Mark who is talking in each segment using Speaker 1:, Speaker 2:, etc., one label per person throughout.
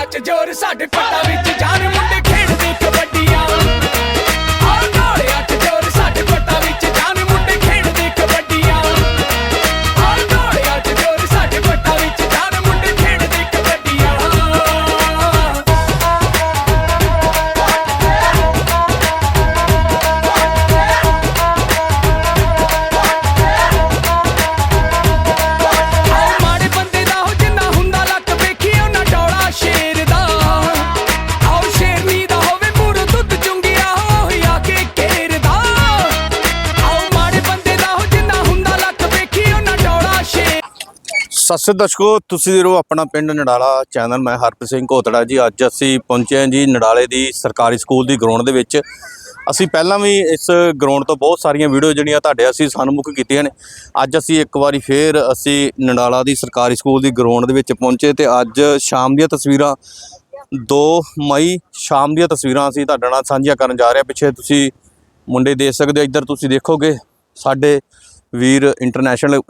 Speaker 1: ਢੋਲਿਆਂ 'ਚ ਜ਼ੋਰ ਸਾਡੇ ਪੱਟਾਂ ਵਿੱਚ ਜਾਨ ਮੁੰਡੇ ਖੇਡਦੇ ਕਬੱਡੀਆਂ
Speaker 2: ਸਤਿ ਸ੍ਰੀ ਦਰਸ਼ਕੋ, ਤੁਸੀਂ ਦੇਖ ਆਪਣਾ ਪਿੰਡ ਨਡਾਲਾ ਚੈਨਲ, ਮੈਂ ਹਰਪ੍ਰੀਤ ਸਿੰਘ ਘੋਤੜਾ ਜੀ। ਅੱਜ ਅਸੀਂ ਪਹੁੰਚੇ ਹਾਂ ਜੀ ਨਡਾਲੇ ਦੀ ਸਰਕਾਰੀ ਸਕੂਲ ਦੀ ਗਰਾਊਂਡ ਦੇ ਵਿੱਚ। ਅਸੀਂ ਪਹਿਲਾਂ ਵੀ ਇਸ ਗਰਾਊਂਡ ਤੋਂ ਬਹੁਤ ਸਾਰੀਆਂ ਵੀਡੀਓ ਜਿਹੜੀਆਂ ਤੁਹਾਡੇ ਅਸੀਂ ਸਨਮੁਖ ਕੀਤੀਆਂ ਨੇ। ਅੱਜ ਅਸੀਂ ਇੱਕ ਵਾਰੀ ਫੇਰ ਅਸੀਂ ਨਡਾਲਾ ਦੀ ਸਰਕਾਰੀ ਸਕੂਲ ਦੀ ਗਰਾਊਂਡ ਦੇ ਵਿੱਚ ਪਹੁੰਚੇ ਤੇ ਅੱਜ ਸ਼ਾਮ ਦੀਆਂ ਤਸਵੀਰਾਂ 2 ਮਈ ਸ਼ਾਮ ਦੀਆਂ ਤਸਵੀਰਾਂ ਅਸੀਂ ਤੁਹਾਡੇ ਨਾਲ ਸਾਂਝੀਆਂ ਕਰਨ ਜਾ ਰਹੇ ਹਾਂ। ਪਿੱਛੇ ਤੁਸੀਂ ਮੁੰਡੇ ਦੇਖ ਸਕਦੇ ਹੋ, ਇੱਧਰ ਤੁਸੀਂ ਦੇਖੋਗੇ ਸਾਡੇ ਵੀਰ ਇੰਟਰਨੈਸ਼ਨਲ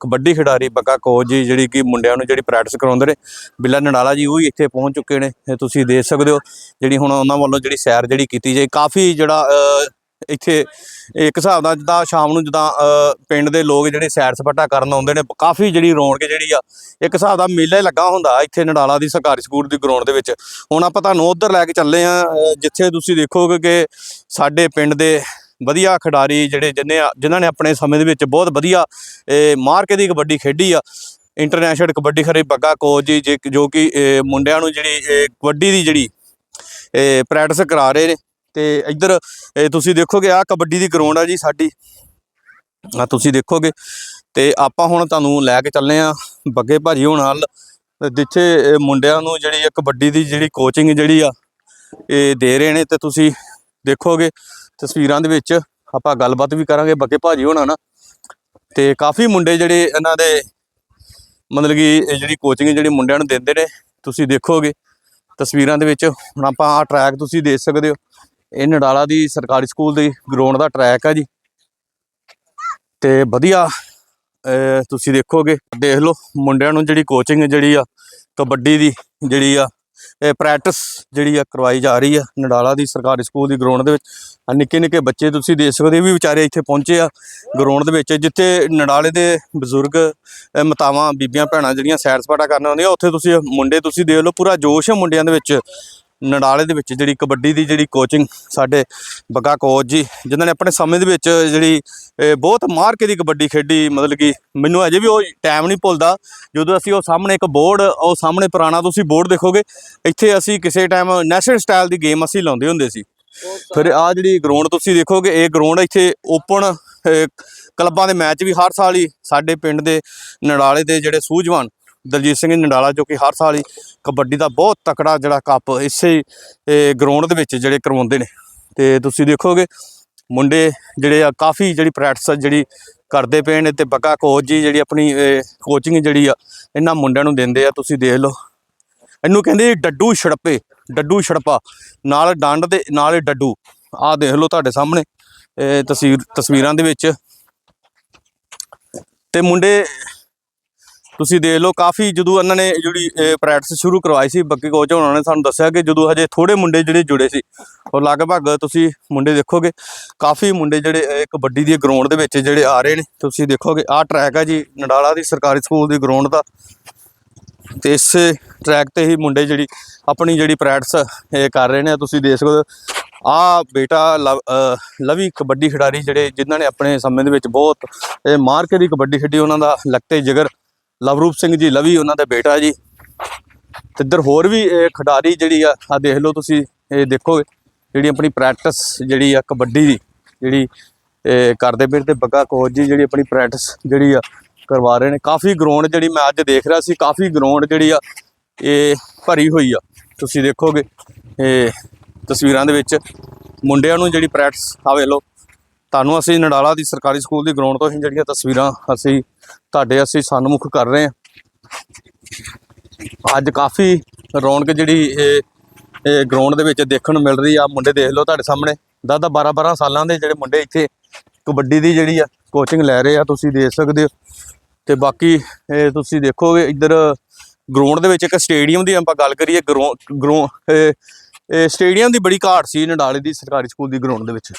Speaker 2: ਕਬੱਡੀ ਖਿਡਾਰੀ ਬੱਗਾ ਕੋਚ ਜੀ, ਜਿਹੜੀ ਕਿ ਮੁੰਡਿਆਂ ਨੂੰ ਜਿਹੜੀ ਪ੍ਰੈਕਟਿਸ ਕਰਾਉਂਦੇ ਨੇ। ਬਿੱਲਾ ਨਡਾਲਾ ਜੀ ਉਹ ਵੀ ਇੱਥੇ ਪਹੁੰਚ ਚੁੱਕੇ ਨੇ ਤੁਸੀਂ ਦੇਖ ਸਕਦੇ ਹੋ, ਜਿਹੜੀ ਹੁਣ ਉਹਨਾਂ ਵੱਲੋਂ ਜਿਹੜੀ ਸੈਰ ਜਿਹੜੀ ਕੀਤੀ ਜਾਏ। ਕਾਫੀ ਜਿਹੜਾ ਇੱਥੇ ਇੱਕ ਹਿਸਾਬ ਦਾ ਜਿੱਦਾਂ ਸ਼ਾਮ ਨੂੰ ਜਿੱਦਾਂ ਪਿੰਡ ਦੇ ਲੋਕ ਜਿਹੜੇ ਸੈਰ ਸਪਾਟਾ ਕਰਨ ਆਉਂਦੇ ਨੇ, ਕਾਫੀ ਜਿਹੜੀ ਰੌਣਕ ਜਿਹੜੀ ਆ, ਇੱਕ ਹਿਸਾਬ ਦਾ ਮੇਲਾ ਲੱਗਾ ਹੁੰਦਾ ਇੱਥੇ ਨਡਾਲਾ ਦੀ ਸਰਕਾਰੀ ਸਕੂਲ ਦੀ ਗਰਾਊਂਡ ਦੇ ਵਿੱਚ। ਹੁਣ ਆਪਾਂ ਤੁਹਾਨੂੰ ਉਧਰ ਲੈ ਕੇ ਚੱਲੇ ਆ ਜਿੱਥੇ ਤੁਸੀਂ ਦੇਖੋਗੇ ਕਿ ਸਾਡੇ ਪਿੰਡ ਦੇ ਵਧੀਆ ਖਿਡਾਰੀ ਜਿਹੜੇ ਜਿੰਨੇ ਜਿਨ੍ਹਾਂ ਨੇ ਆਪਣੇ ਸਮੇਂ ਦੇ ਵਿੱਚ ਬਹੁਤ ਵਧੀਆ, ਇਹ ਮਾਰ ਕੇ ਦੀ ਕਬੱਡੀ ਖੇਡੀ ਆ। ਇੰਟਰਨੈਸ਼ਨਲ ਕਬੱਡੀ ਖਰੇ ਬੱਗਾ ਕੋਚ ਜੀ, ਜੇ- ਜੋ ਕਿ ਮੁੰਡਿਆਂ ਨੂੰ ਜਿਹੜੀ ਕਬੱਡੀ ਦੀ ਜਿਹੜੀ, ਇਹ ਪ੍ਰੈਕਟਿਸ ਕਰਾ ਰਹੇ ਨੇ। ਤੇ ਇੱਧਰ ਤੁਸੀਂ ਦੇਖੋਗੇ ਆ ਕਬੱਡੀ ਦੀ ਗਰਾਊਂਡ ਆ ਜੀ ਸਾਡੀ। ਆ ਤੁਸੀਂ ਦੇਖੋਗੇ। ਤੇ ਆਪਾਂ ਹੁਣ ਤੁਹਾਨੂੰ ਲੈ ਕੇ ਚੱਲੇ ਆ, ਬੱਗੇ ਭਾਜੀ ਹੋਣ ਨਾਲ ਜਿੱਥੇ ਮੁੰਡਿਆਂ ਨੂੰ ਜਿਹੜੀ ਕਬੱਡੀ ਦੀ ਜਿਹੜੀ ਕੋਚਿੰਗ ਜਿਹੜੀ ਆ, ਇਹ ਦੇ ਰਹੇ ਨੇ। ਤੇ ਤੁਸੀਂ ਦੇਖੋਗੇ ਤਸਵੀਰਾਂ ਦੇ ਵਿੱਚ ਆਪਾਂ ਗੱਲਬਾਤ ਵੀ ਕਰਾਂਗੇ ਬੱਗੇ ਭਾਜੀ ਹੋਣਾ ਨਾ ਤੇ ਕਾਫੀ ਮੁੰਡੇ ਜਿਹੜੇ ਇਹਨਾਂ ਦੇ ਮਤਲਬ ਕਿ ਜਿਹੜੀ ਕੋਚਿੰਗ ਜਿਹੜੀ ਮੁੰਡਿਆਂ ਨੂੰ ਦਿੰਦੇ ਨੇ, ਤੁਸੀਂ ਦੇਖੋਗੇ। ਤਸਵੀਰਾਂ ਦੇ ਵਿੱਚ ਹੁਣ ਆਪਾਂ ਆ ਟਰੈਕ ਤੁਸੀਂ ਦੇਖ ਸਕਦੇ ਹੋ। ਇਹ ਨਡਾਲਾ ਦੀ ਸਰਕਾਰੀ ਸਕੂਲ ਦੀ ਗਰਾਊਂਡ ਦਾ ਟਰੈਕ ਆ ਜੀ। ਤੇ ਵਧੀਆ ਤੁਸੀਂ ਦੇਖੋਗੇ। ਦੇਖ ਲਓ ਮੁੰਡਿਆਂ ਨੂੰ ਜਿਹੜੀ ਕੋਚਿੰਗ ਜਿਹੜੀ ਆ, ਕਬੱਡੀ ਦੀ ਜਿਹੜੀ ਆ ਪ੍ਰੈਕਟਿਸ ਜਿਹੜੀ ਆ ਕਰਵਾਈ ਜਾ ਰਹੀ ਆ ਨਡਾਲਾ ਦੀ ਸਰਕਾਰੀ ਸਕੂਲ ਦੀ ਗਰਾਊਂਡ ਦੇ ਵਿੱਚ। ਨਿੱਕੇ ਨਿੱਕੇ ਬੱਚੇ ਤੁਸੀਂ ਦੇਖ ਸਕਦੇ ਹੋ, ਇਹ ਵੀ ਵਿਚਾਰੇ ਇੱਥੇ ਪਹੁੰਚੇ ਆ ਗਰਾਊਂਡ ਦੇ ਵਿੱਚ, ਜਿੱਥੇ ਨਡਾਲੇ ਦੇ ਬਜ਼ੁਰਗ ਅਹ ਬੀਬੀਆਂ, ਭੈਣਾਂ ਜਿਹੜੀਆਂ ਸੈਰ ਸਪਾਟਾ ਕਰਨ ਆਉਂਦੀਆਂ, ਉੱਥੇ ਤੁਸੀਂ ਮੁੰਡੇ ਤੁਸੀਂ ਦੇਖ ਲਓ, ਪੂਰਾ ਜੋਸ਼ ਹੈ ਮੁੰਡਿਆਂ ਦੇ ਵਿੱਚ। ਨਡਾਲੇ ਦੇ ਵਿੱਚ ਜਿਹੜੀ ਕਬੱਡੀ ਦੀ ਜਿਹੜੀ ਕੋਚਿੰਗ ਸਾਡੇ ਬੱਗਾ ਕੋਚ ਜੀ, ਜਿਨ੍ਹਾਂ ਨੇ ਆਪਣੇ ਸਮੇਂ ਦੇ ਵਿੱਚ ਜਿਹੜੀ ਬਹੁਤ ਮਾਰ ਕੇ ਦੀ ਕਬੱਡੀ ਖੇਡੀ, ਮਤਲਬ ਕਿ ਮੈਨੂੰ ਅਜੇ ਵੀ ਉਹ ਟਾਈਮ ਨਹੀਂ ਭੁੱਲਦਾ। ਜਦੋਂ ਅਸੀਂ ਉਹ ਸਾਹਮਣੇ ਇੱਕ ਬੋਰਡ ਉਹ ਸਾਹਮਣੇ ਪੁਰਾਣਾ ਤੁਸੀਂ ਬੋਰਡ ਦੇਖੋਗੇ, ਇੱਥੇ ਅਸੀਂ ਕਿਸੇ ਟਾਈਮ ਨੈਸ਼ਨਲ ਸਟਾਈਲ ਦੀ ਗੇਮ ਅਸੀਂ ਲਾਉਂਦੇ ਹੁੰਦੇ ਸੀ। ਫਿਰ ਆ ਜਿਹੜੀ ਗਰਾਊਂਡ ਤੁਸੀਂ ਦੇਖੋਗੇ, ਇਹ ਗਰਾਊਂਡ ਇੱਥੇ ਓਪਨ ਕਲੱਬਾਂ ਦੇ ਮੈਚ ਵੀ ਹਰ ਸਾਲ ਹੀ ਸਾਡੇ ਪਿੰਡ ਦੇ ਨੜਾਲੇ ਦੇ ਜਿਹੜੇ ਸੂਝਵਾਨ ਦਲਜੀਤ ਸਿੰਘ ਨੰਡਾਲਾ, ਜੋ ਕਿ ਹਰ ਸਾਲ ਹੀ ਕਬੱਡੀ ਦਾ ਬਹੁਤ ਤਕੜਾ ਜਿਹੜਾ ਕੱਪ ਇਸੇ ਗਰਾਊਂਡ ਦੇ ਵਿੱਚ ਜਿਹੜੇ ਕਰਵਾਉਂਦੇ ਨੇ। ਤੇ ਤੁਸੀਂ ਦੇਖੋਗੇ, ਮੁੰਡੇ ਜਿਹੜੇ ਆ, ਕਾਫੀ ਜਿਹੜੀ ਪ੍ਰੈਕਟਿਸ ਜਿਹੜੀ ਕਰਦੇ ਪਏ ਨੇ ਤੇ ਬੱਗਾ ਕੋਚ ਜੀ ਜਿਹੜੀ ਆਪਣੀ ਕੋਚਿੰਗ ਜਿਹੜੀ ਆ, ਇਹਨਾਂ ਮੁੰਡਿਆਂ ਨੂੰ ਦਿੰਦੇ ਆ। ਤੁਸੀਂ ਦੇਖ ਲਓ, ਇਹਨੂੰ ਕਹਿੰਦੇ ਡੱਡੂ ਛੜਪੇ, ਡੱਡੂ ਛੜਪਾ, ਨਾਲ ਡੰਡ ਦੇ ਨਾਲ ਡੱਡੂ। ਆਹ ਦੇਖ ਲਓ ਤੁਹਾਡੇ ਸਾਹਮਣੇ ਤਸਵੀਰ, ਤਸਵੀਰਾਂ ਦੇ ਵਿੱਚ। ਤੇ ਮੁੰਡੇ ਤੁਸੀਂ ਦੇਖ ਲਓ, ਕਾਫੀ ਜਦੋਂ ਇਹਨਾਂ ਨੇ ਜਿਹੜੀ ਪ੍ਰੈਕਟਿਸ ਸ਼ੁਰੂ ਕਰਵਾਈ ਸੀ ਬੱਕੀ ਕੋਚ, ਉਹਨਾਂ ਨੇ ਸਾਨੂੰ ਦੱਸਿਆ ਕਿ ਜਦੋਂ ਹਜੇ ਥੋੜੇ ਮੁੰਡੇ ਜਿਹੜੇ ਜੁੜੇ ਸੀ, ਔਰ ਲਗਭਗ ਤੁਸੀਂ ਮੁੰਡੇ ਦੇਖੋਗੇ, ਕਾਫੀ ਮੁੰਡੇ ਜਿਹੜੇ, ਇਹ ਕਬੱਡੀ ਦੀ ਗਰਾਊਂਡ ਦੇ ਵਿੱਚ ਜਿਹੜੇ ਆ ਰਹੇ ਨੇ, ਤੁਸੀਂ ਦੇਖੋਗੇ, ਆਹ ਟਰੈਕ ਹੈ ਜੀ ਨਡਾਲਾ ਦੀ ਸਰਕਾਰੀ ਸਕੂਲ ਦੀ ਗਰਾਊਂਡ ਦਾ। ਤੇ ਇਸ ਟਰੈਕ ਤੇ ਹੀ ਮੁੰਡੇ ਜਿਹੜੀ, ਆਪਣੀ ਜਿਹੜੀ ਪ੍ਰੈਕਟਿਸ ਇਹ ਕਰ ਰਹੇ ਨੇ ਤੁਸੀਂ ਦੇਖ ਸਕਦੇ ਹੋ। ਆ ਬੇਟਾ ਲਵ- ਲਵੀ ਕਬੱਡੀ ਖਿਡਾਰੀ ਜਿਹੜੇ, ਜਿਨ੍ਹਾਂ ਨੇ ਆਪਣੇ ਸਮੇਂ ਦੇ ਵਿੱਚ ਬਹੁਤ, ਇਹ ਮਾਰ ਕੇ ਦੀ ਕਬੱਡੀ ਖੇਡੀ, ਉਹਨਾਂ ਦਾ ਲਗਤੇ ਜਿਗਰ। ਲਵਰੂਪ ਸਿੰਘ ਜੀ, ਲਵੀ ਉਹਨਾਂ ਦਾ ਬੇਟਾ ਜੀ। ਤੇ ਇੱਧਰ ਹੋਰ ਵੀ, ਇਹ ਖਿਡਾਰੀ ਜਿਹੜੀ ਆ ਆ ਦੇਖ ਲਓ ਤੁਸੀਂ, ਇਹ ਦੇਖੋਗੇ ਜਿਹੜੀ ਆਪਣੀ ਪ੍ਰੈਕਟਿਸ ਜਿਹੜੀ ਆ, ਕਬੱਡੀ ਦੀ, ਜਿਹੜੀ, ਇਹ ਕਰਦੇ ਪਏ ਤੇ ਬੱਗਾ ਕੋਚ ਜੀ ਜਿਹੜੀ ਆਪਣੀ ਪ੍ਰੈਕਟਿਸ ਜਿਹੜੀ ਆ, ਕਰਵਾ ਰਹੇ ਨੇ। ਕਾਫੀ ਗਰਾਊਂਡ ਜਿਹੜੀ ਮੈਂ ਅੱਜ ਦੇਖ ਰਿਹਾ ਸੀ, ਕਾਫੀ ਗਰਾਊਂਡ ਜਿਹੜੀ ਆ, ਇਹ ਭਰੀ ਹੋਈ ਆ। ਤੁਸੀਂ ਦੇਖੋਗੇ, ਇਹ ਤਸਵੀਰਾਂ ਦੇ ਵਿੱਚ ਮੁੰਡਿਆਂ ਨੂੰ ਜਿਹੜੀ ਪ੍ਰੈਕਟਿਸ ਆ ਵੇਖ ਲਓ ਤੁਹਾਨੂੰ ਅਸੀਂ ਨਡਾਲਾ ਦੀ ਸਰਕਾਰੀ ਸਕੂਲ ਦੀ ਗਰਾਊਂਡ ਤੋਂ ਹੀ ਜਿਹੜੀਆਂ ਤਸਵੀਰਾਂ ਅਸੀਂ ਤੁਹਾਡੇ ਅਸੀਂ ਸਨਮੁਖ ਕਰ ਰਹੇ ਹਾਂ। ਅੱਜ ਕਾਫੀ ਰੌਣਕ ਜਿਹੜੀ ਇਹ ਇਹ ਗਰਾਊਂਡ ਦੇ ਵਿੱਚ ਦੇਖਣ ਨੂੰ ਮਿਲ ਰਹੀ ਆ। ਮੁੰਡੇ ਦੇਖ ਲਓ ਤੁਹਾਡੇ ਸਾਹਮਣੇ। ਦਸ ਦਸ 12 12 ਸਾਲਾਂ ਦੇ ਜਿਹੜੇ ਮੁੰਡੇ ਇੱਥੇ ਕਬੱਡੀ ਦੀ ਜਿਹੜੀ ਆ ਕੋਚਿੰਗ ਲੈ ਰਹੇ ਆ, ਤੁਸੀਂ ਦੇਖ ਸਕਦੇ ਹੋ। ਤੇ ਬਾਕੀ ਇਹ ਤੁਸੀਂ ਦੇਖੋਗੇ ਇੱਧਰ ਗਰਾਊਂਡ ਦੇ ਵਿੱਚ ਇੱਕ ਸਟੇਡੀਅਮ ਦੀ ਆਪਾਂ ਗੱਲ ਕਰੀਏ, ਗਰਾਊਂ ਗਰਾਊਂ, ਇਹ ਸਟੇਡੀਅਮ ਦੀ ਬੜੀ ਘਾਟ ਸੀ ਨਡਾਲੇ ਦੀ ਸਰਕਾਰੀ ਸਕੂਲ ਦੀ ਗਰਾਊਂਡ ਦੇ ਵਿੱਚ।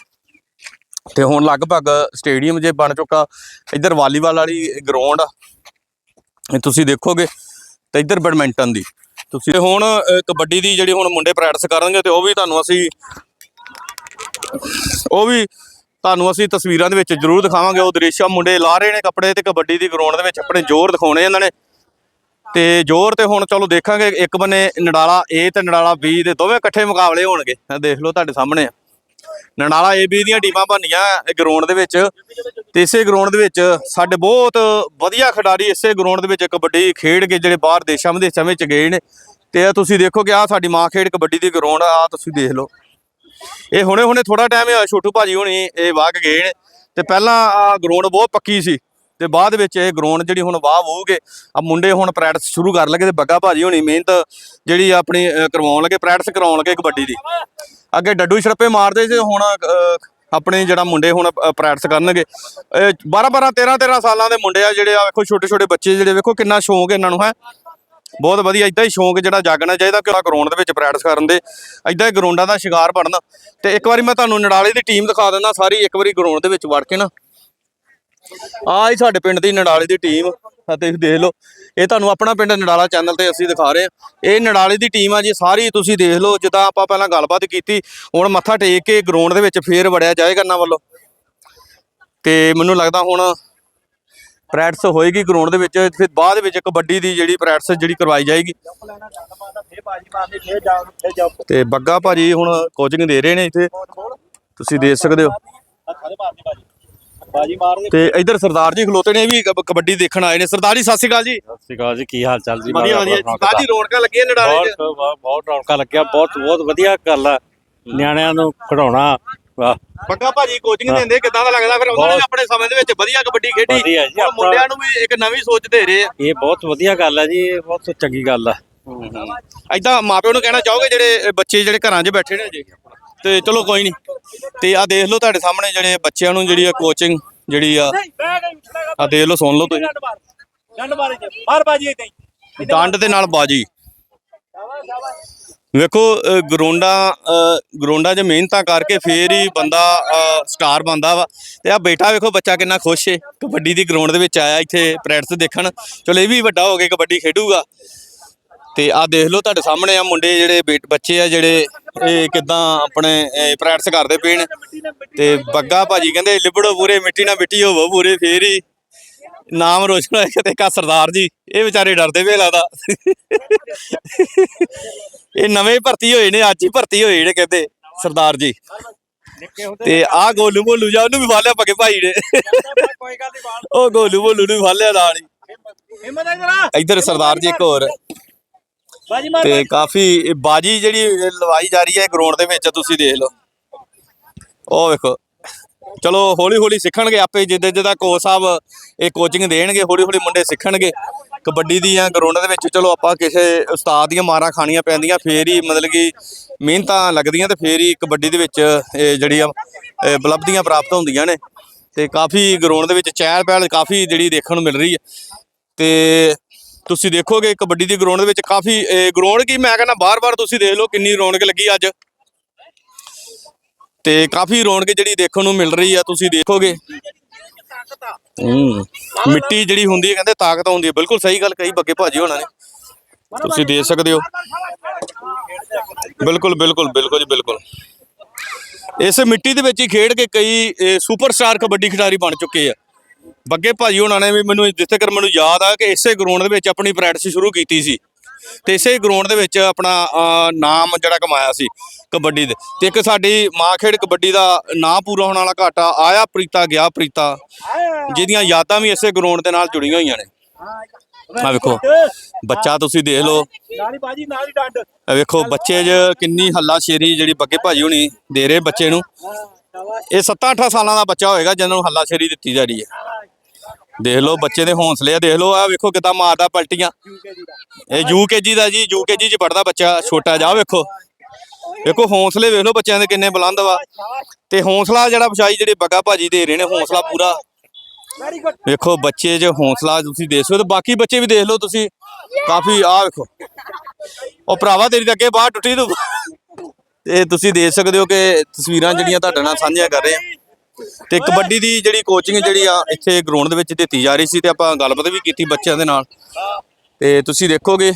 Speaker 2: ਤੇ ਹੁਣ ਲਗਭਗ ਸਟੇਡੀਅਮ ਜੇ ਬਣ ਚੁੱਕਾ, ਇੱਧਰ ਵਾਲੀਬਾਲ ਵਾਲੀ ਗਰਾਊਂਡ ਆ। ਤੁਸੀਂ ਦੇਖੋਗੇ ਤੇ ਇੱਧਰ ਬੈਡਮਿੰਟਨ ਦੀ। ਤੁਸੀਂ ਤੇ ਹੁਣ ਕਬੱਡੀ ਦੀ ਜਿਹੜੀ ਹੁਣ ਮੁੰਡੇ ਪ੍ਰੈਕਟਿਸ ਕਰਨਗੇ ਤੇ ਉਹ ਵੀ ਤੁਹਾਨੂੰ ਅਸੀਂ, ਉਹ ਵੀ ਤੁਹਾਨੂੰ ਅਸੀਂ ਤਸਵੀਰਾਂ ਦੇ ਵਿੱਚ ਜ਼ਰੂਰ ਦਿਖਾਵਾਂਗੇ। ਉਹ ਦ੍ਰਿਸ਼ ਆ, ਮੁੰਡੇ ਲਾ ਰਹੇ ਨੇ ਕੱਪੜੇ ਤੇ ਕਬੱਡੀ ਦੀ ਗਰਾਊਂਡ ਦੇ ਵਿੱਚ, ਆਪਣੇ ਜ਼ੋਰ ਦਿਖਾਉਣੇ ਇਹਨਾਂ ਨੇ। ਤੇ ਜ਼ੋਰ ਤੇ ਹੁਣ ਚਲੋ ਦੇਖਾਂਗੇ, ਇੱਕ ਬੰਨੇ ਨਡਾਲਾ A ਤੇ ਨਡਾਲਾ B ਦੇ ਦੋਵੇਂ ਇਕੱਠੇ ਮੁਕਾਬਲੇ ਹੋਣਗੇ। ਦੇਖ ਲਓ ਤੁਹਾਡੇ ਸਾਹਮਣੇ ਨਨਾਲਾ ਨਡਾਲਾ A ਦੀਆਂ ਟੀਮਾਂ ਬਣੀਆਂ ਗਰਾਊਂਡ ਦੇ ਵਿੱਚ ਤੇ ਇਸੇ ਗਰਾਊਂਡ ਦੇ ਵਿੱਚ ਸਾਡੇ ਬਹੁਤ ਵਧੀਆ ਖਿਡਾਰੀ ਇਸੇ ਗਰਾਊਂਡ ਦੇ ਵਿੱਚ ਕਬੱਡੀ ਖੇਡ ਕੇ ਜਿਹੜੇ ਬਾਹਰ ਦੇਸ਼ਾਂ ਵਿਦੇਸ਼ਾਂ ਵਿੱਚ ਗਏ ਨੇ ਤੇ ਇਹ ਤੁਸੀਂ ਦੇਖੋ ਕਿ ਆ ਸਾਡੀ ਮਾਂ ਖੇਡ ਕਬੱਡੀ ਦੀ ਗਰਾਊਂਡ ਆ ਤੁਸੀਂ ਦੇਖ ਲਓ। ਇਹ ਹੁਣੇ ਹੁਣੇ ਥੋੜਾ ਟਾਈਮ ਹੋਇਆ ਛੋਟੂ ਭਾਜੀ ਹੁਣੀ ਇਹ ਵਾਹ ਕੇ ਗਏ ਨੇ ਤੇ ਪਹਿਲਾਂ ਆ ਗਰਾਊਂਡ ਬਹੁਤ ਪੱਕੀ ਸੀ। ਤੇ ਬਾਅਦ ਵਿੱਚ ਇਹ ਗਰਾਊਂਡ ਜਿਹੜੀ ਹੁਣ ਵਾਹ ਹੋਊਗੇ ਆ ਮੁੰਡੇ ਹੁਣ ਪ੍ਰੈਕਟਿਸ ਸ਼ੁਰੂ ਕਰ ਲੱਗੇ ਤੇ ਬੱਗਾ ਭਾਜੀ ਹੁਣੀ ਮਿਹਨਤ ਜਿਹੜੀ ਆਪਣੀ ਅ, ਕਰਵਾਉਣ ਲੱਗੇ ਪ੍ਰੈਕਟਿਸ ਕਰਾਉਣ ਲੱਗੇ ਕਬੱਡੀ ਦੀ। ਅੱਗੇ ਡੱਡੂ ਛੜੱਪੇ ਮਾਰਦੇ ਸੀ ਹੁਣ ਆਪਣੇ ਜਿਹੜਾ ਮੁੰਡੇ ਹੁਣ ਪ੍ਰੈਕਟਿਸ ਕਰਨਗੇ। 12 12 13 13 ਸਾਲਾਂ ਦੇ ਮੁੰਡੇ ਆ ਜਿਹੜੇ ਆ ਵੇਖੋ ਛੋਟੇ ਛੋਟੇ ਬੱਚੇ ਜਿਹੜੇ ਵੇਖੋ ਕਿੰਨਾ ਸ਼ੌਂਕ ਇਹਨਾਂ ਨੂੰ ਹੈ। ਬਹੁਤ ਵਧੀਆ ਇਦਾਂ ਹੀ ਸ਼ੌਂਕ ਜਿਹੜਾ ਜਾਗਣਾ ਚਾਹੀਦਾ ਕਿ ਗਰਾਊਂਡ ਦੇ ਵਿੱਚ ਪ੍ਰੈਕਟਿਸ ਕਰਨ ਦੇ ਇਦਾਂ ਹੀ ਗਰਾਊਂਡਾਂ ਦਾ ਸ਼ਿਕਾਰ ਬਣਨ। ਤੇ ਇੱਕ ਵਾਰੀ ਮੈਂ ਤੁਹਾਨੂੰ ਨੜਾਲੇ ਦੀ ਟੀਮ ਦਿਖਾ ਦਿੰਦਾ ਸਾਰੀ ਇੱਕ ਵਾਰੀ ਗਰਾਊਂਡ ਦੇ ਵਿੱਚ ਵੜ ਕੇ ਨਾ। ਆਹ ਹੀ ਸਾਡੇ ਪਿੰਡ ਦੀ ਨਡਾਲੇ ਦੀ ਟੀਮ ਆ ਦੇਖ ਲਓ। ਇਹ ਤੁਹਾਨੂੰ ਆਪਣਾ ਪਿੰਡ ਨਡਾਲਾ ਚੈਨਲ ਤੇ ਅਸੀਂ ਦਿਖਾ ਰਹੇ ਹਾਂ। ਇਹ ਨਡਾਲੇ ਦੀ ਟੀਮ ਆ ਜੀ, ਸਾਰੀ ਤੁਸੀਂ ਦੇਖ ਲਓ, ਜਿੱਦਾਂ ਆਪਾਂ ਪਹਿਲਾਂ ਗੱਲਬਾਤ ਕੀਤੀ, ਹੁਣ ਮੱਥਾ ਟੇਕ ਕੇ ਗਰਾਊਂਡ ਦੇ ਵਿੱਚ ਫੇਰ ਵੜਿਆ ਜਾਏਗਾ ਇਹਨਾਂ ਵੱਲੋਂ। ਤੇ ਮੈਨੂੰ ਲੱਗਦਾ ਹੁਣ ਪ੍ਰੈਕਟਿਸ ਹੋਏਗੀ ਗਰਾਊਂਡ ਦੇ ਵਿੱਚ, ਫਿਰ ਬਾਅਦ ਵਿੱਚ ਕਬੱਡੀ ਦੀ ਜਿਹੜੀ ਪ੍ਰੈਕਟਿਸ ਜਿਹੜੀ ਕਰਵਾਈ ਜਾਏਗੀ। ਤੇ ਬੱਗਾ ਭਾਜੀ ਹੁਣ ਕੋਚਿੰਗ ਦੇ ਰਹੇ ਨੇ ਇੱਥੇ। ਤੁਸੀਂ ਦੇਖ ਸਕਦੇ ਹੋ।
Speaker 3: ਬਾਜੀ
Speaker 2: ਤੇ ਇੱਧਰ ਸਰਦਾਰ ਜੀ ਖਲੋਤੇ ਨੇ ਇਹ ਵੀ ਕਬ- ਕਬੱਡੀ ਦੇਖਣ ਆਏ ਨੇ। ਸਰਦਾਰ ਜੀ ਸਤਿ ਸ਼੍ਰੀ ਅਕਾਲ ਜੀ।
Speaker 3: ਸਤਿ ਸ਼੍ਰੀ ਅਕਾਲ ਜੀ ਕੀ ਹਾਲ ਚਾਲ ਜੀ?
Speaker 2: ਵਧੀਆ ਵਧੀਆ। ਸਰਦਾਰ ਜੀ ਰੌਣਕਾਂ ਲੱਗੀਆਂ ਨਡਾਲੇ 'ਚ।
Speaker 3: ਬਹੁਤ ਰੌਣਕਾਂ ਲੱਗਿਆ। ਬਹੁਤ ਬਹੁਤ ਵਧੀਆ ਗੱਲ ਆ। ਨਿਆਣਿਆਂ ਨੂੰ ਖਿਡਾਉਣਾ। ਵਾਹ।
Speaker 2: ਬੱਗਾ ਭਾਜੀ ਕੋਚਿੰਗ ਦਿੰਦੇ ਕਿਦਾਂ ਦਾ ਲੱਗਦਾ? ਫਿਰ ਉਹਨਾਂ ਨੇ
Speaker 3: ਬਹੁਤ-
Speaker 2: ਆਪਣੇ ਸਮੇਂ ਦੇ ਵਿੱਚ ਵਧੀਆ ਕਬੱਡੀ ਖੇਡੀ।
Speaker 3: ਵਧੀਆ ਜੀ,
Speaker 2: ਹੁਣ
Speaker 3: ਆਪਣਾ-
Speaker 2: ਮੁੰਡਿਆਂ ਨੂੰ ਵੀ ਇੱਕ ਨਵੀਂ ਸੋਚ ਦੇ ਰਹੇ ਆ।
Speaker 3: ਇਹ ਬਹੁਤ ਵਧੀਆ ਗੱਲ ਆ ਜੀ ਇਹ ਬਹੁਤ ਚੰਗੀ ਗੱਲ ਆ।
Speaker 2: ਐਦਾਂ ਮਾਪਿਆਂ ਨੂੰ ਕਹਿਣਾ ਚਾਹੋਗੇ ਜਿਹੜੇ ਬੱਚੇ ਜਿਹੜੇ ਘਰਾਂ 'ਚ ਬੈਠੇ ਨੇ ਅਜੇ ਤੇ ਚਲੋ ਕੋਈ ਨਹੀਂ ਤੇ ਆ ਦੇਖ ਲਓ ਤੁਹਾਡੇ ਸਾਹਮਣੇ ਜਿਹੜੇ ਬੱਚਿਆਂ ਨੂੰ ਜਿਹੜੀ ਆ ਕੋਚਿੰਗ ਜਿਹੜੀ ਆ ਆ ਦੇਖ ਲਓ ਸੁਣ ਲਓ ਤੁਸੀਂ।
Speaker 3: ਡੰਡ ਮਾਰੇ ਜੀ ਮਾਰ ਬਾਜੀ ਇਦਾਂ
Speaker 2: ਡੰਡ ਦੇ ਨਾਲ ਬਾਜੀ। ਵੇਖੋ ਅ, ਗਰਾਊਂਡਾਂ 'ਚ ਮਿਹਨਤਾਂ ਕਰਕੇ ਫੇਰ ਹੀ ਬੰਦਾ ਸਟਾਰ ਬਣਦਾ ਵਾ। ਤੇ ਆ ਬੇਟਾ ਵੇਖੋ ਬੱਚਾ ਕਿੰਨਾ ਖੁਸ਼ ਏ। ਕਬੱਡੀ ਦੀ ਗਰਾਊਂਡ ਦੇ ਵਿੱਚ ਆਇਆ ਇੱਥੇ ਪ੍ਰੈਕਟਿਸ ਦੇਖਣ। ਚਲੋ ਇਹ ਵੀ ਵੱਡਾ ਹੋ ਕੇ ਕਬੱਡੀ ਖੇਡੂਗਾ। ਤੇ ਆ ਦੇਖ ਲਓ ਤੁਹਾਡੇ ਸਾਹਮਣੇ ਆ ਮੁੰਡੇ ਜਿਹੜੇ ਬੱਚੇ ਆ ਜਿਹੜੇ ਇਹ ਕਿਦਾਂ ਆਪਣੇ ਪ੍ਰੈਕਟਿਸ ਕਰਦੇ ਨੇ ਤੇ ਬੱਗਾ ਭਾਜੀ ਕਹਿੰਦੇ ਲਿਬੜੋ ਪੂਰੇ ਮਿੱਟੀ ਨਾਲ ਮਿੱਟੀ ਹੋਵੋ ਪੂਰੇ ਫੇਰ ਹੀ ਨਾਮ ਰੋਸ਼ਨ ਹੋਇਆ ਕਿਤੇ ਕਾ ਸਰਦਾਰ ਜੀ। ਇਹ ਵਿਚਾਰੇ ਡਰਦੇ ਵੇ ਲੱਗਦਾ। ਇਹ ਨਵੇਂ ਭਰਤੀ ਹੋਏ ਨੇ ਅੱਜ ਹੀ ਭਰਤੀ ਹੋਏ ਨੇ ਕਹਿੰਦੇ ਸਰਦਾਰ ਜੀ। ਤੇ ਆਹ ਗੋਲੂ ਬੋਲੂ ਜਾ ਉਹਨੂੰ ਵੀ ਫਾਲਿਆ ਪੱਕੇ ਭਾਈ ਨੇ। ਉਹ ਗੋਲੂ ਬੋਲੂ ਨੂੰ ਵੀ ਫਾਲਿਆ ਨਾਲ ਹੀ।
Speaker 3: ਇਧਰ
Speaker 2: ਸਰਦਾਰ ਜੀ ਇੱਕ ਹੋਰ। ਤੇ ਕਾਫੀ ਬਾਜੀ ਜਿਹੜੀ ਲਵਾਈ ਜਾ ਰਹੀ ਹੈ ਗਰਾਊਂਡ ਦੇ ਵਿੱਚ ਤੁਸੀਂ ਦੇਖ ਲਓ। ਉਹ ਵੇਖੋ। ਚਲੋ ਹੌਲੀ ਹੌਲੀ ਸਿੱਖਣਗੇ ਆਪੇ ਜਿੱਦਾਂ ਜਿੱਦਾਂ ਕੋਚ ਸਾਹਿਬ ਇਹ ਕੋਚਿੰਗ ਦੇਣਗੇ ਹੌਲੀ ਹੌਲੀ ਮੁੰਡੇ ਸਿੱਖਣਗੇ। ਕਬੱਡੀ ਦੀਆਂ ਗਰਾਊਂਡਾਂ ਦੇ ਵਿੱਚ ਚਲੋ ਆਪਾਂ ਕਿਸੇ ਉਸਤਾਦ ਦੀਆਂ ਮਾਰਾਂ ਖਾਣੀਆਂ ਪੈਂਦੀਆਂ ਫੇਰ ਹੀ ਮਤਲਬ ਕਿ ਮਿਹਨਤਾਂ ਲੱਗਦੀਆਂ ਤੇ ਫੇਰ ਹੀ ਕਬੱਡੀ ਦੇ ਵਿੱਚ ਇਹ ਜਿਹੜੀ ਆ ਉਪਲਬਧੀਆਂ ਪ੍ਰਾਪਤ ਹੁੰਦੀਆਂ ਨੇ। ਤੇ ਕਾਫੀ ਗਰਾਊਂਡ ਦੇ ਵਿੱਚ ਚਹਿਲ ਪਹਿਲ ਕਾਫੀ ਜਿਹੜੀ ਦੇਖਣ ਨੂੰ ਮਿਲ ਰਹੀ ਹੈ। ਤੇ ਤੁਸੀਂ ਦੇਖੋਗੇ ਕਬੱਡੀ ਦੀ ਗਰਾਊਂਡ ਦੇ ਵਿੱਚ ਕਾਫੀ ਗਰਾਊਂਡ ਕੀ ਮੈਂ ਕਹਿੰਦਾ ਬਾਰ-ਬਾਰ ਤੁਸੀਂ ਦੇਖ ਲਓ ਕਿੰਨੀ ਰੌਣਕ ਲੱਗੀ ਅੱਜ। ਤੇ ਕਾਫੀ ਰੌਣਕ ਜਿਹੜੀ ਦੇਖਣ ਨੂੰ ਮਿਲ ਰਹੀ ਆ, ਤੁਸੀਂ ਦੇਖੋਗੇ। ਮਿੱਟੀ ਜਿਹੜੀ ਹੁੰਦੀ ਹੈ ਕਹਿੰਦੇ ਤਾਕਤ ਹੁੰਦੀ ਹੈ। ਬਿਲਕੁਲ ਸਹੀ ਗੱਲ ਕਹੀ ਬੱਗੇ ਭਾਜੀ ਹੋਣਾ ਨੇ। ਤੁਸੀਂ ਦੇਖ ਸਕਦੇ ਹੋ। ਬਿਲਕੁਲ ਬਿਲਕੁਲ ਬਿਲਕੁਲ ਜੀ, ਬਿਲਕੁਲ। ਇਸ ਮਿੱਟੀ ਦੇ ਵਿੱਚ ਹੀ ਖੇਡ ਕੇ ਕਈ ਸੁਪਰਸਟਾਰ ਕਬੱਡੀ ਖਿਡਾਰੀ ਬਣ ਚੁੱਕੇ ਆ। ਬੱਗੇ ਭਾਜੀ ਹੋਣਾ ਨੇ ਵੀ ਮੈਨੂੰ ਜਿੱਥੇ ਕਰ ਮੈਨੂੰ ਯਾਦ ਆ ਕਿ ਇਸੇ ਗਰਾਊਂਡ ਦੇ ਵਿੱਚ ਆਪਣੀ ਪ੍ਰੈਕਟਿਸ ਸ਼ੁਰੂ ਕੀਤੀ ਸੀ। ਤੇ ਇਸੇ ਗਰਾਊਂਡ ਦੇ ਵਿੱਚ ਆਪਣਾ ਨਾਮ ਜਿਹੜਾ ਕਮਾਇਆ ਸੀ ਕਬੱਡੀ ਦੇ। ਤੇ ਇੱਕ ਸਾਡੀ ਮਾਂ ਖੇਡ ਕਬੱਡੀ ਦਾ ਨਾਂ ਪੂਰਾ ਹੋਣ ਵਾਲਾ ਘਾਟਾ ਆਇਆ ਪ੍ਰੀਤਾ ਗਿਆ ਪ੍ਰੀਤਾ ਜਿਹਦੀਆਂ ਯਾਦਾਂ ਵੀ ਇਸੇ ਗਰਾਊਂਡ ਦੇ ਨਾਲ ਜੁੜੀਆਂ ਹੋਈਆਂ ਨੇ। ਆ ਵੇਖੋ ਬੱਚਾ ਤੁਸੀਂ ਦੇਖ ਲਓ।
Speaker 3: ਨਾਲੀ ਬਾਜੀ ਨਾਲ ਡੰਡ।
Speaker 2: ਵੇਖੋ ਬੱਚੇ 'ਚ ਕਿੰਨੀ ਹੱਲਾ ਸ਼ੇਰੀ ਜਿਹੜੀ ਬੱਗੇ ਭਾਜੀ ਹੁਣੀ ਦੇ ਰਹੇ ਬੱਚੇ ਨੂੰ। ਇਹ 7-8 ਸਾਲਾਂ ਦਾ ਬੱਚਾ ਹੋਏਗਾ ਜਿਹਨਾਂ ਨੂੰ ਹੱਲਾ ਦਿੱਤੀ ਜਾ ਰਹੀ ਹੈ। ਦੇਖ ਲਓ ਬੱਚੇ ਦੇ ਹੌਸਲੇ ਆ, ਦੇਖ ਲਓ ਆ ਵੇਖੋ ਕਿਦਾਂ ਮਾਰਦਾ ਪਲਟੀਆਂ। ਇਹ ਯੂਕੇਜੀ ਦਾ ਜੀ ਯੂਕੇਜੀ 'ਚ ਪੜਦਾ ਬੱਚਾ ਛੋਟਾ ਜਿਹਾ ਵੇਖੋ। ਵੇਖੋ ਹੌਸਲੇ ਵੇਖ ਲਓ ਬੱਚਿਆਂ ਦੇ ਕਿੰਨੇ ਬੁਲੰਦ ਵਾ। ਤੇ ਹੌਸਲਾ ਜਿਹੜਾ ਪਛਾਈ ਜਿਹੜੇ ਬੱਗਾ ਭਾਜੀ ਦੇ ਰਹੇ ਨੇ, ਹੌਸਲਾ ਪੂਰਾ। ਵੇਖੋ ਬੱਚੇ ਜੇ ਹੌਸਲਾ ਤੁਸੀਂ ਦੇਖ ਸਕਦੇ ਤੇ ਬਾਕੀ ਬੱਚੇ ਵੀ ਦੇਖ ਲਓ ਤੁਸੀਂ। ਕਾਫੀ ਆ ਵੇਖੋ। ਉਹ ਭਰਾਵਾ ਤੇਰੀ ਤਾਂ ਅੱਗੇ ਬਾਹਰ ਟੁੱਟੀ ਤੂੰ। ਤੇ ਤੁਸੀਂ ਦੇਖ ਸਕਦੇ ਹੋ ਕਿ ਤਸਵੀਰਾਂ ਜਿਹੜੀਆਂ ਤੁਹਾਡੇ ਨਾਲ ਸਾਂਝੀਆਂ ਕਰ ਰਹੇ ਆ ਤੇ ਕਬੱਡੀ ਦੀ ਜਿਹੜੀ ਕੋਚਿੰਗ ਜਿਹੜੀ ਆ ਇੱਥੇ ਗਰਾਊਂਡ ਦੇ ਵਿੱਚ ਦਿੱਤੀ ਜਾ ਰਹੀ ਸੀ ਤੇ ਆਪਾਂ ਗੱਲਬਾਤ ਵੀ ਕੀਤੀ ਬੱਚਿਆਂ ਦੇ ਨਾਲ। ਤੇ ਤੁਸੀਂ ਦੇਖੋਗੇ